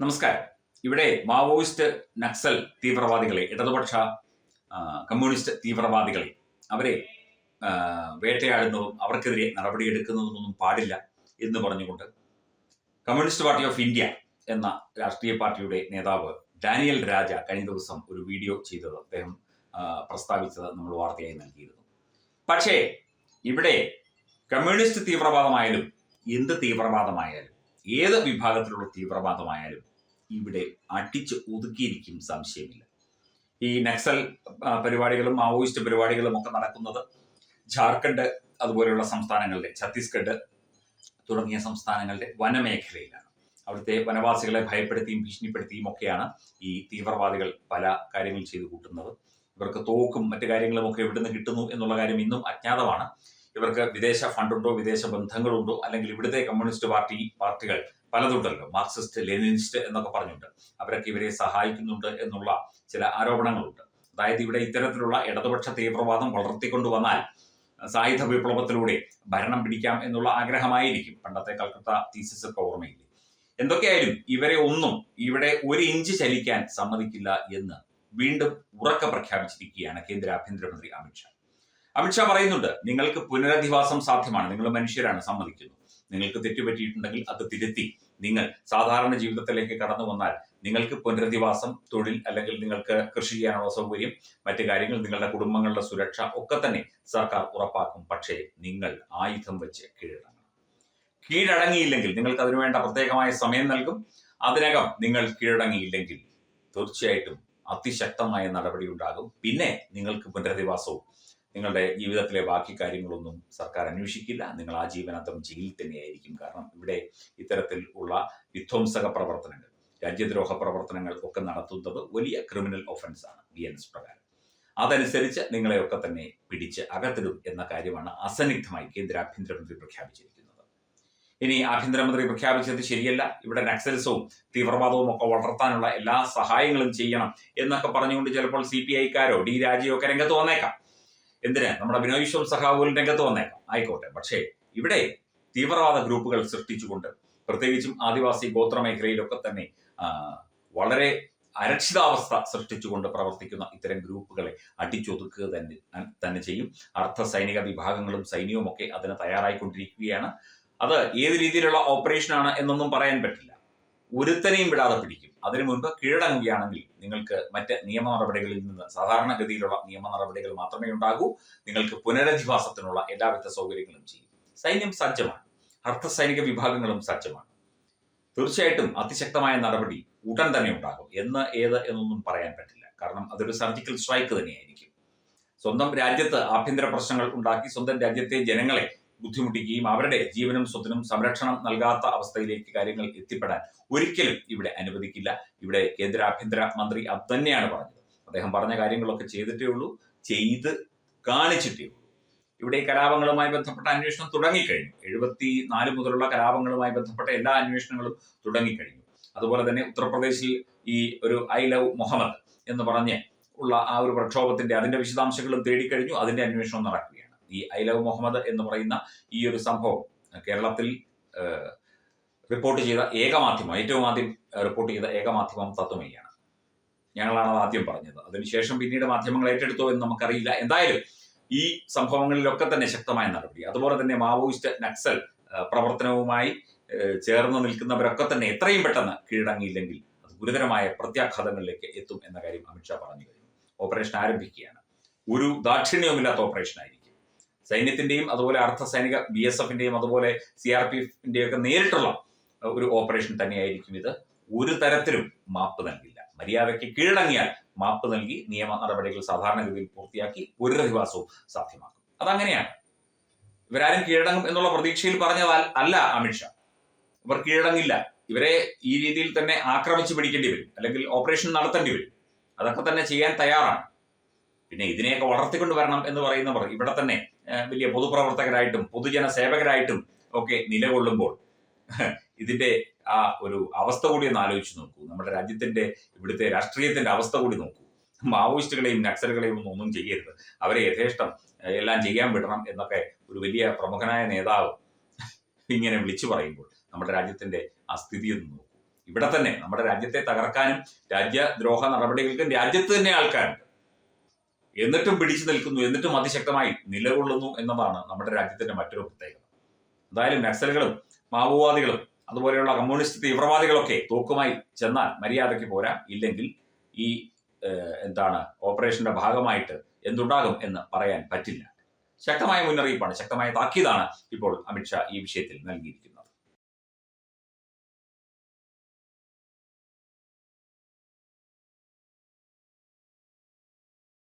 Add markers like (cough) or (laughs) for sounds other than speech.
നമസ്കാരം. ഇവിടെ മാവോയിസ്റ്റ് നക്സൽ തീവ്രവാദികളെ ഇടതുപക്ഷ കമ്മ്യൂണിസ്റ്റ് തീവ്രവാദികളെ അവരെ വേട്ടയാടുന്നതും അവർക്കെതിരെ നടപടിയെടുക്കുന്നതൊന്നും പാടില്ല എന്ന് പറഞ്ഞുകൊണ്ട് കമ്മ്യൂണിസ്റ്റ് പാർട്ടി ഓഫ് ഇന്ത്യ എന്ന രാഷ്ട്രീയ പാർട്ടിയുടെ നേതാവ് ഡാനിയൽ രാജ കഴിഞ്ഞ ദിവസം ഒരു വീഡിയോ ചെയ്തത് അദ്ദേഹം പ്രസ്താവിച്ചത് നമ്മൾ വാർത്തയായി നൽകിയിരുന്നു. പക്ഷേ ഇവിടെ കമ്മ്യൂണിസ്റ്റ് തീവ്രവാദമായാലും എന്ത് തീവ്രവാദമായാലും ഏത് വിഭാഗത്തിലുള്ള തീവ്രവാദമായാലും ഇവിടെ അടിച്ച് ഒതുക്കിയിരിക്കും സംശയമില്ല. ഈ നക്സൽ പരിപാടികളും മാവോയിസ്റ്റ് പരിപാടികളും ഒക്കെ നടക്കുന്നത് ജാർഖണ്ഡ് അതുപോലെയുള്ള സംസ്ഥാനങ്ങളിലെ ഛത്തീസ്ഗഡ് തുടങ്ങിയ സംസ്ഥാനങ്ങളുടെ വനമേഖലയിലാണ്. അവിടുത്തെ വനവാസികളെ ഭയപ്പെടുത്തിയും ഭീഷണിപ്പെടുത്തിയും ഒക്കെയാണ് ഈ തീവ്രവാദികൾ പല കാര്യങ്ങൾ ചെയ്തു കൂട്ടുന്നത്. ഇവർക്ക് തോക്കും മറ്റു കാര്യങ്ങളും ഒക്കെ എവിടുന്ന് കിട്ടുന്നു എന്നുള്ള കാര്യം ഇന്നും അജ്ഞാതമാണ്. ഇവർക്ക് വിദേശ ഫണ്ടുണ്ടോ വിദേശ ബന്ധങ്ങളുണ്ടോ അല്ലെങ്കിൽ ഇവിടുത്തെ കമ്മ്യൂണിസ്റ്റ് പാർട്ടി പാർട്ടികൾ പലതുണ്ടല്ലോ മാർക്സിസ്റ്റ് ലെനിനിസ്റ്റ് എന്നൊക്കെ പറഞ്ഞുണ്ട്. അവരൊക്കെ ഇവരെ സഹായിക്കുന്നുണ്ട് എന്നുള്ള ചില ആരോപണങ്ങളുണ്ട്. അതായത് ഇവിടെ ഇത്തരത്തിലുള്ള ഇടതുപക്ഷ തീവ്രവാദം വളർത്തിക്കൊണ്ടുവന്നാൽ സായുധ വിപ്ലവത്തിലൂടെ ഭരണം പിടിക്കാം എന്നുള്ള ആഗ്രഹമായിരിക്കും പണ്ടത്തെ കൽക്കത്ത തീസിസ് ഒക്കെ ഓർമ്മയില്ലേ. എന്തൊക്കെയായാലും ഇവരെ ഒന്നും ഇവിടെ ഒരു ഇഞ്ച് ചലിക്കാൻ സമ്മതിക്കില്ല എന്ന് വീണ്ടും ഉറക്ക പ്രഖ്യാപിച്ചിരിക്കുകയാണ് കേന്ദ്ര ആഭ്യന്തരമന്ത്രി അമിത്ഷാ അമിത്ഷാ പറയുന്നുണ്ട് നിങ്ങൾക്ക് പുനരധിവാസം സാധ്യമാണ് നിങ്ങൾ മനുഷ്യരാണ് സമ്മതിക്കുന്നു. നിങ്ങൾക്ക് തെറ്റുപറ്റിയിട്ടുണ്ടെങ്കിൽ അത് തിരുത്തി. നിങ്ങൾ സാധാരണ ജീവിതത്തിലേക്ക് കടന്നു വന്നാൽ നിങ്ങൾക്ക് പുനരധിവാസം തൊഴിൽ അല്ലെങ്കിൽ നിങ്ങൾക്ക് കൃഷി ചെയ്യാനുള്ള സൗകര്യം മറ്റു കാര്യങ്ങൾ നിങ്ങളുടെ കുടുംബങ്ങളുടെ സുരക്ഷ ഒക്കെ തന്നെ സർക്കാർ ഉറപ്പാക്കും. പക്ഷേ നിങ്ങൾ ആയുധം വെച്ച് കീഴടങ്ങണം. കീഴടങ്ങിയില്ലെങ്കിൽ നിങ്ങൾക്ക് അതിനുവേണ്ട പ്രത്യേകമായ സമയം നൽകും. അതിനകം നിങ്ങൾ കീഴടങ്ങിയില്ലെങ്കിൽ തീർച്ചയായിട്ടും അതിശക്തമായ നടപടി ഉണ്ടാകും പിന്നെ നിങ്ങൾക്ക് പുനരധിവാസവും നിങ്ങളുടെ ജീവിതത്തിലെ ബാക്കി കാര്യങ്ങളൊന്നും സർക്കാർ അന്വേഷിക്കില്ല. നിങ്ങൾ ആ ജീവനാന്തം ജയിലിൽ തന്നെയായിരിക്കും. കാരണം ഇവിടെ ഇത്തരത്തിൽ ഉള്ള വിധ്വംസക പ്രവർത്തനങ്ങൾ രാജ്യദ്രോഹ പ്രവർത്തനങ്ങൾ ഒക്കെ നടത്തുന്നത് വലിയ ക്രിമിനൽ ഒഫൻസ് ആണ് ബി എൻ എസ് പ്രകാരം. അതനുസരിച്ച് നിങ്ങളെയൊക്കെ തന്നെ പിടിച്ച് അകത്തിടും എന്ന കാര്യമാണ് അസന്നിഗ്ധമായി കേന്ദ്ര ആഭ്യന്തരമന്ത്രി പ്രഖ്യാപിച്ചിരിക്കുന്നത്. ഇനി ആഭ്യന്തരമന്ത്രി പ്രഖ്യാപിച്ചത് ശരിയല്ല. ഇവിടെ നക്സൽസവും തീവ്രവാദവും ഒക്കെ വളർത്താനുള്ള എല്ലാ സഹായങ്ങളും ചെയ്യണം എന്നൊക്കെ പറഞ്ഞുകൊണ്ട് ചിലപ്പോൾ സി പി ഐക്കാരോ ഡി രാജയോ ഒക്കെ രംഗത്ത് വന്നേക്കാം. എന്തിന്? നമ്മുടെ ബിനോയ് വിശ്വം സഖാവുകൾ രംഗത്ത് വന്നേക്കാം. ആയിക്കോട്ടെ. പക്ഷേ ഇവിടെ തീവ്രവാദ ഗ്രൂപ്പുകൾ സൃഷ്ടിച്ചുകൊണ്ട് പ്രത്യേകിച്ചും ആദിവാസി ഗോത്ര മേഖലയിലൊക്കെ തന്നെ വളരെ അരക്ഷിതാവസ്ഥ സൃഷ്ടിച്ചുകൊണ്ട് പ്രവർത്തിക്കുന്ന ഇത്തരം ഗ്രൂപ്പുകളെ അടിച്ചൊതുക്കുക തന്നെ തന്നെ ചെയ്യും. അർദ്ധ സൈനിക വിഭാഗങ്ങളും സൈന്യവും ഒക്കെ അതിന് തയ്യാറായിക്കൊണ്ടിരിക്കുകയാണ്. അത് ഏത് രീതിയിലുള്ള ഓപ്പറേഷനാണ് എന്നൊന്നും പറയാൻ പറ്റില്ല. ഒരുത്തനെയും വിടാതെ പിടിക്കും. അതിനു മുൻപ് കീഴടങ്ങുകയാണെങ്കിൽ നിങ്ങൾക്ക് മറ്റ് നിയമ നടപടികളിൽ നിന്ന് സാധാരണഗതിയിലുള്ള നിയമ നടപടികൾ മാത്രമേ ഉണ്ടാകൂ. നിങ്ങൾക്ക് പുനരധിവാസത്തിനുള്ള എല്ലാവിധ സൗകര്യങ്ങളും ചെയ്യും. സൈന്യം സജ്ജമാണ്. അർദ്ധ സൈനിക വിഭാഗങ്ങളും സജ്ജമാണ്. തീർച്ചയായിട്ടും അതിശക്തമായ നടപടി ഉടൻ തന്നെ ഉണ്ടാകും. എന്ന് ഏത് എന്നൊന്നും പറയാൻ പറ്റില്ല. കാരണം അതൊരു സർജിക്കൽ സ്ട്രൈക്ക് തന്നെയായിരിക്കും. സ്വന്തം രാജ്യത്ത് ആഭ്യന്തര പ്രശ്നങ്ങൾ ഉണ്ടാക്കി സ്വന്തം രാജ്യത്തെ ജനങ്ങളെ ബുദ്ധിമുട്ടിക്കുകയും അവരുടെ ജീവനും സ്വത്തിനും സംരക്ഷണം നൽകാത്ത അവസ്ഥയിലേക്ക് കാര്യങ്ങൾ എത്തിപ്പെടാൻ ഒരിക്കലും ഇവിടെ അനുവദിക്കില്ല. ഇവിടെ കേന്ദ്ര ആഭ്യന്തര മന്ത്രി അത് തന്നെയാണ് പറഞ്ഞത്. അദ്ദേഹം പറഞ്ഞ കാര്യങ്ങളൊക്കെ ചെയ്തിട്ടേ ഉള്ളൂ ചെയ്ത് കാണിച്ചിട്ടേ ഉള്ളൂ. ഇവിടെ കലാപങ്ങളുമായി ബന്ധപ്പെട്ട അന്വേഷണം തുടങ്ങിക്കഴിഞ്ഞു. എഴുപത്തി നാല് മുതലുള്ള കലാപങ്ങളുമായി ബന്ധപ്പെട്ട എല്ലാ അന്വേഷണങ്ങളും തുടങ്ങിക്കഴിഞ്ഞു. അതുപോലെ തന്നെ ഉത്തർപ്രദേശിൽ ഈ ഒരു ഐ ലവ് മുഹമ്മദ് എന്ന് പറഞ്ഞ് ഉള്ള ആ ഒരു പ്രക്ഷോഭത്തിന്റെ അതിന്റെ വിശദാംശങ്ങളും തേടിക്കഴിഞ്ഞു. അതിന്റെ അന്വേഷണം നടക്കുകയാണ്. ഈ ഐ ലവ് മുഹമ്മദ് എന്ന് പറയുന്ന ഈ ഒരു സംഭവം കേരളത്തിൽ റിപ്പോർട്ട് ചെയ്ത ഏക മാധ്യമം ഏറ്റവും ആദ്യം റിപ്പോർട്ട് ചെയ്ത ഏക മാധ്യമം തത്വമയാണ് ഞങ്ങളാണ് അത് ആദ്യം പറഞ്ഞത്. അതിനുശേഷം പിന്നീട് മാധ്യമങ്ങൾ ഏറ്റെടുത്തോ എന്ന് നമുക്കറിയില്ല. എന്തായാലും ഈ സംഭവങ്ങളിലൊക്കെ തന്നെ ശക്തമായ നടപടി. അതുപോലെ തന്നെ മാവോയിസ്റ്റ് നക്സൽ പ്രവർത്തനവുമായി ചേർന്ന് നിൽക്കുന്നവരൊക്കെ തന്നെ എത്രയും പെട്ടെന്ന് കീഴടങ്ങിയില്ലെങ്കിൽ അത് ഗുരുതരമായ പ്രത്യാഘാതങ്ങളിലേക്ക് എത്തും എന്ന കാര്യം അമിത്ഷാ പറഞ്ഞു കഴിഞ്ഞു. ഓപ്പറേഷൻ ആരംഭിക്കുകയാണ്. ഒരു ദാക്ഷിണ്യവുമില്ലാത്ത ഓപ്പറേഷൻ സൈന്യത്തിന്റെയും അതുപോലെ അർദ്ധ സൈനിക ബി എസ് എഫിന്റെയും അതുപോലെ സി ആർ പി എഫിന്റെയും ഒക്കെ നേരിട്ടുള്ള ഒരു ഓപ്പറേഷൻ തന്നെയായിരിക്കും ഇത്. ഒരു തരത്തിലും മാപ്പ് നൽകില്ല. മര്യാദയ്ക്ക് കീഴടങ്ങിയാൽ മാപ്പ് നൽകി നിയമ നടപടികൾ സാധാരണഗതിയിൽ പൂർത്തിയാക്കി പുനരധിവാസവും സാധ്യമാക്കും. അതങ്ങനെയാണ്. ഇവരാരും കീഴടങ്ങും എന്നുള്ള പ്രതീക്ഷയിൽ പറഞ്ഞതാൽ അല്ല അമിത്ഷാ ഇവർ കീഴടങ്ങില്ല. ഇവരെ ഈ രീതിയിൽ തന്നെ ആക്രമിച്ചു പിടിക്കേണ്ടി വരും. അല്ലെങ്കിൽ ഓപ്പറേഷൻ നടത്തേണ്ടി വരും. അതൊക്കെ തന്നെ ചെയ്യാൻ തയ്യാറാണ്. പിന്നെ ഇതിനെയൊക്കെ വളർത്തിക്കൊണ്ട് വരണം എന്ന് പറയുന്നവർ ഇവിടെ തന്നെ വലിയ പൊതുപ്രവർത്തകരായിട്ടും പൊതുജന സേവകരായിട്ടും ഒക്കെ നിലകൊള്ളുമ്പോൾ (laughs) ഇതിന്റെ ആ ഒരു അവസ്ഥ കൂടി ഒന്ന് ആലോചിച്ച് നോക്കൂ. നമ്മുടെ രാജ്യത്തിന്റെ ഇവിടുത്തെ രാഷ്ട്രീയത്തിന്റെ അവസ്ഥ കൂടി നോക്കൂ. മാവോയിസ്റ്റുകളെയും നക്സലുകളെയും ഒന്നും ഒന്നും ചെയ്യരുത്. അവരെ യഥേഷ്ടം എല്ലാം ചെയ്യാൻ വിടണം എന്നൊക്കെ ഒരു വലിയ പ്രമുഖനായ നേതാവ് (laughs) ഇങ്ങനെ വിളിച്ചു പറയുമ്പോൾ നമ്മുടെ രാജ്യത്തിന്റെ ആ സ്ഥിതി ഒന്ന് നോക്കൂ. ഇവിടെ തന്നെ നമ്മുടെ രാജ്യത്തെ തകർക്കാനും രാജ്യദ്രോഹ നടപടികൾക്കും രാജ്യത്ത് തന്നെ ആൾക്കാരുണ്ട്. എന്നിട്ടും പിടിച്ചു നിൽക്കുന്നു എന്നിട്ടും അതിശക്തമായി നിലകൊള്ളുന്നു എന്നതാണ് നമ്മുടെ രാജ്യത്തിന്റെ മറ്റൊരു പ്രത്യേകത. എന്തായാലും നക്സലുകളും മാവോവാദികളും അതുപോലെയുള്ള കമ്മ്യൂണിസ്റ്റ് തീവ്രവാദികളൊക്കെ തോക്കുമായി ചെന്നാൽ മര്യാദയ്ക്ക് പോരാ ഇല്ലെങ്കിൽ ഈ എന്താണ് ഓപ്പറേഷന്റെ ഭാഗമായിട്ട് എന്തുണ്ടാകും എന്ന് പറയാൻ പറ്റില്ല. ശക്തമായ മുന്നറിയിപ്പാണ് ശക്തമായ താക്കീതാണ് ഇപ്പോൾ അമിത്ഷാ ഈ വിഷയത്തിൽ നൽകിയിരിക്കുന്നത്.